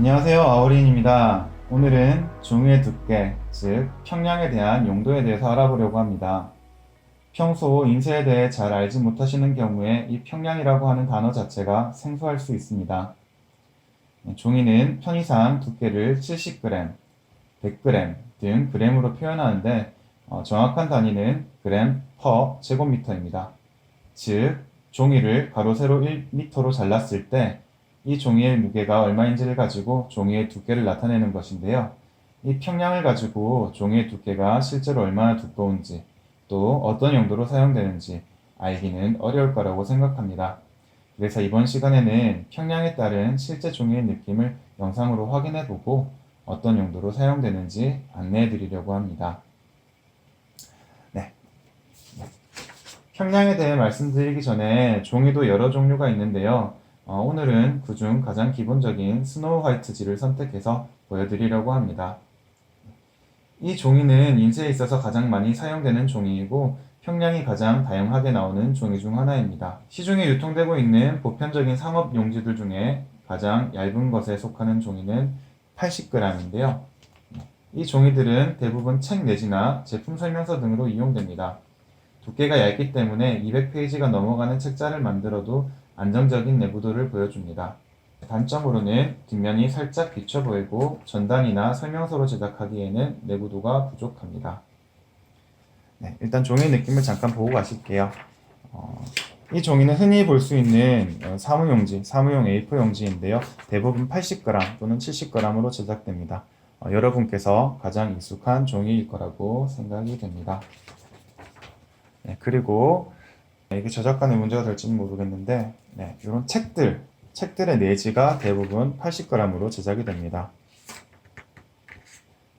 안녕하세요. 아우린입니다. 오늘은 종이의 두께, 즉 평량에 대한 용도에 대해서 알아보려고 합니다. 평소 인쇄에 대해 잘 알지 못하시는 경우에 이 평량이라고 하는 단어 자체가 생소할 수 있습니다. 네, 종이는 편의상 두께를 70g, 100g 등 그램으로 표현하는데 어, 정확한 단위는 그램 퍼 제곱미터입니다. 즉 종이를 가로 세로 1m로 잘랐을 때 이 종이의 무게가 얼마인지를 가지고 종이의 두께를 나타내는 것인데요. 이 평량을 가지고 종이의 두께가 실제로 얼마나 두꺼운지 또 어떤 용도로 사용되는지 알기는 어려울 거라고 생각합니다. 그래서 이번 시간에는 평량에 따른 실제 종이의 느낌을 영상으로 확인해 보고 어떤 용도로 사용되는지 안내해 드리려고 합니다. 네. 네. 평량에 대해 말씀드리기 전에 종이도 여러 종류가 있는데요. 어, 오늘은 그중 가장 기본적인 스노우 화이트지를 선택해서 보여드리려고 합니다. 이 종이는 인쇄에 있어서 가장 많이 사용되는 종이이고 평량이 가장 다양하게 나오는 종이 중 하나입니다. 시중에 유통되고 있는 보편적인 상업 용지들 중에 가장 얇은 것에 속하는 종이는 80g인데요. 이 종이들은 대부분 책 내지나 제품 설명서 등으로 이용됩니다. 두께가 얇기 때문에 200페이지가 넘어가는 책자를 만들어도 안정적인 내구도를 보여줍니다. 단점으로는 뒷면이 살짝 비쳐 보이고 전단이나 설명서로 제작하기에는 내구도가 부족합니다. 네, 일단 종이 느낌을 잠깐 보고 가실게요. 어, 이 종이는 흔히 볼 수 있는 어, 사무용지, 사무용 A4 용지인데요. 대부분 80g 또는 70g으로 제작됩니다. 어, 여러분께서 가장 익숙한 종이일 거라고 생각이 됩니다. 네, 그리고 이게 저작권의 문제가 될지는 모르겠는데 네, 이런 책들, 책들의 내지가 대부분 80g으로 제작이 됩니다.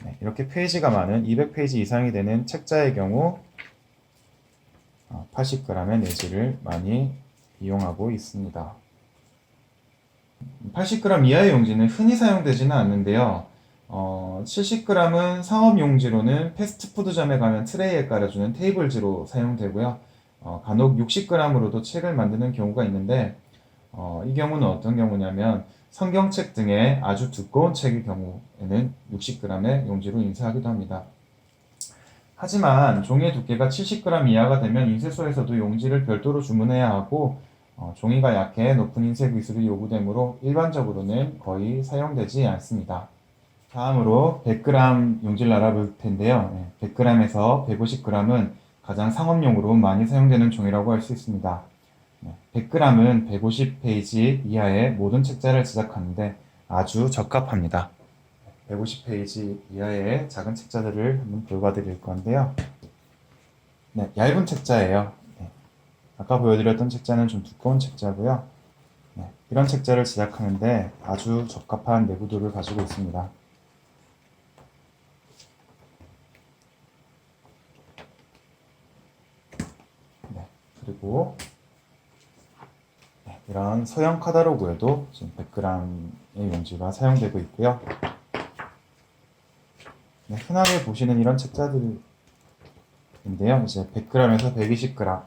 네, 이렇게 페이지가 많은 200페이지 이상이 되는 책자의 경우 80g의 내지를 많이 이용하고 있습니다. 80g 이하의 용지는 흔히 사용되지는 않는데요. 어, 70g은 상업 용지로는 패스트푸드점에 가면 트레이에 깔아주는 테이블지로 사용되고요. 어, 간혹 60g으로도 책을 만드는 경우가 있는데 어, 이 경우는 어떤 경우냐면 성경책 등의 아주 두꺼운 책의 경우에는 60g의 용지로 인쇄하기도 합니다. 하지만 종이의 두께가 70g 이하가 되면 인쇄소에서도 용지를 별도로 주문해야 하고 어, 종이가 약해 높은 인쇄 기술이 요구되므로 일반적으로는 거의 사용되지 않습니다. 다음으로 100g 용지를 알아볼 텐데요. 100g에서 150g은 가장 상업용으로 많이 사용되는 종이라고 할 수 있습니다. 100g은 150페이지 이하의 모든 책자를 제작하는데 아주 적합합니다. 150페이지 이하의 작은 책자들을 한번 보여드릴 건데요. 네, 얇은 책자예요. 네, 아까 보여드렸던 책자는 좀 두꺼운 책자고요. 네, 이런 책자를 제작하는데 아주 적합한 내구도를 가지고 있습니다. 네, 그리고 네, 이런 소형 카다로그에도 지금 100g의 용지가 사용되고 있고요. 네, 흔하게 보시는 이런 책자들인데요. 이제 100g에서 120g.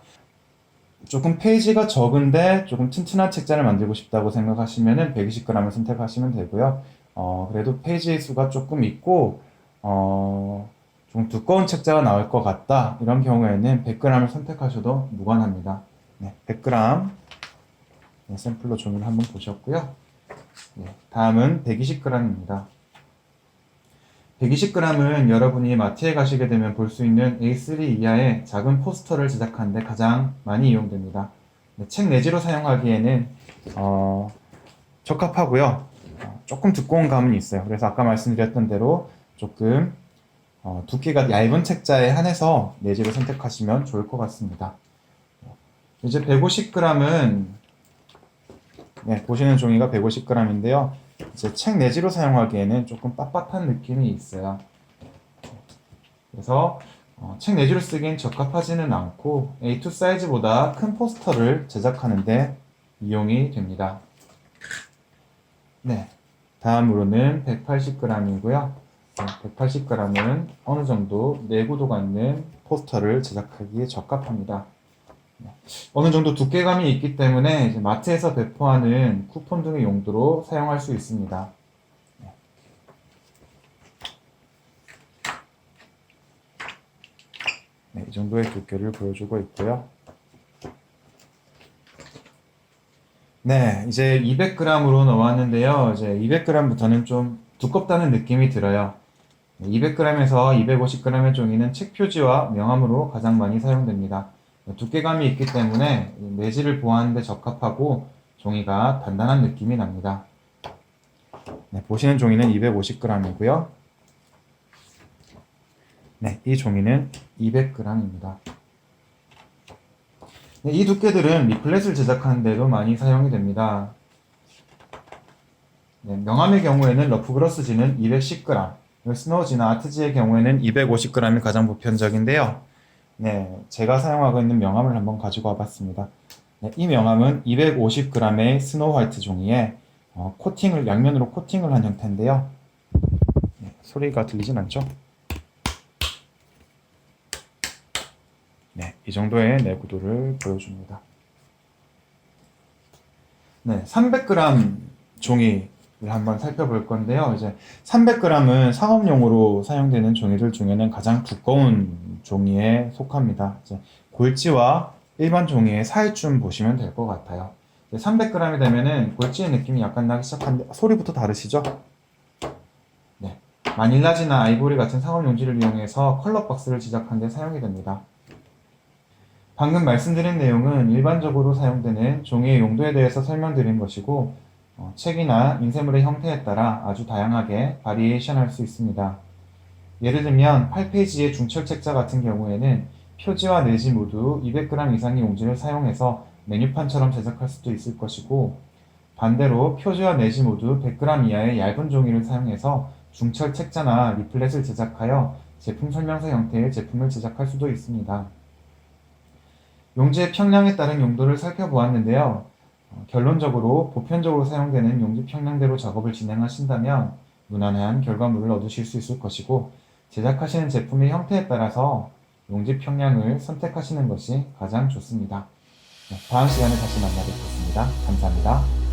조금 페이지가 적은데 조금 튼튼한 책자를 만들고 싶다고 생각하시면은 120g을 선택하시면 되고요. 어, 그래도 페이지 수가 조금 있고, 어, 좀 두꺼운 책자가 나올 것 같다. 이런 경우에는 100g을 선택하셔도 무관합니다. 네, 100g. 네, 샘플로 종이를 한번 보셨고요. 네, 다음은 120g입니다. 120g은 여러분이 마트에 가시게 되면 볼 수 있는 A3 이하의 작은 포스터를 제작하는데 가장 많이 이용됩니다. 네, 책 내지로 사용하기에는 어, 적합하고요. 어, 조금 두꺼운 감은 있어요. 그래서 아까 말씀드렸던 대로 조금 어, 두께가 얇은 책자에 한해서 내지를 선택하시면 좋을 것 같습니다. 이제 150g은 네, 보시는 종이가 150g인데요. 이제 책 내지로 사용하기에는 조금 빳빳한 느낌이 있어요. 그래서 어, 책 내지로 쓰기엔 적합하지는 않고 A2 사이즈보다 큰 포스터를 제작하는데 이용이 됩니다. 네, 다음으로는 180g이고요. 180g은 어느 정도 내구도가 있는 포스터를 제작하기에 적합합니다. 네. 어느 정도 두께감이 있기 때문에 마트에서 배포하는 쿠폰 등의 용도로 사용할 수 있습니다. 네, 네 이 정도의 두께를 보여주고 있고요. 네, 이제 200g으로 넣어왔는데요. 이제 200g부터는 좀 두껍다는 느낌이 들어요. 200g에서 250g의 종이는 책 표지와 명함으로 가장 많이 사용됩니다. 두께감이 있기 때문에 내지를 보호하는 데 적합하고 종이가 단단한 느낌이 납니다. 네, 보시는 종이는 250g이고요. 네, 이 종이는 200g입니다. 네, 이 두께들은 리플렛을 제작하는 데도 많이 사용이 됩니다. 네, 명함의 경우에는 러프그로스지는 210g, 스노우지나 아트지의 경우에는 250g이 가장 보편적인데요. 네, 제가 사용하고 있는 명함을 한번 가지고 와봤습니다. 네, 이 명함은 250g의 스노우 화이트 종이에 어, 코팅을 양면으로 코팅을 한 형태인데요. 네, 소리가 들리진 않죠? 네, 이 정도의 내구도를 보여줍니다. 네, 300g 종이를 한번 살펴볼 건데요. 이제 300g은 상업용으로 사용되는 종이들 중에는 가장 두꺼운 종이에 속합니다. 이제 골지와 일반 종이의 사이쯤 보시면 될 것 같아요. 300g이 되면은 골지의 느낌이 약간 나기 시작하는데 소리부터 다르시죠? 네, 마닐라지나 아이보리 같은 상업 용지를 이용해서 컬러 박스를 제작하는 데 사용이 됩니다. 방금 말씀드린 내용은 일반적으로 사용되는 종이의 용도에 대해서 설명드린 것이고 어, 책이나 인쇄물의 형태에 따라 아주 다양하게 바리에이션 할 수 있습니다. 예를 들면 8페이지의 중철 책자 같은 경우에는 표지와 내지 모두 200g 이상의 용지를 사용해서 메뉴판처럼 제작할 수도 있을 것이고 반대로 표지와 내지 모두 100g 이하의 얇은 종이를 사용해서 중철 책자나 리플렛을 제작하여 제품 설명서 형태의 제품을 제작할 수도 있습니다. 용지의 평량에 따른 용도를 살펴보았는데요. 어, 결론적으로 보편적으로 사용되는 용지 평량대로 작업을 진행하신다면 무난한 결과물을 얻으실 수 있을 것이고 제작하시는 제품의 형태에 따라서 용지 평량을 선택하시는 것이 가장 좋습니다. 네, 다음 시간에 다시 만나 뵙겠습니다. 감사합니다.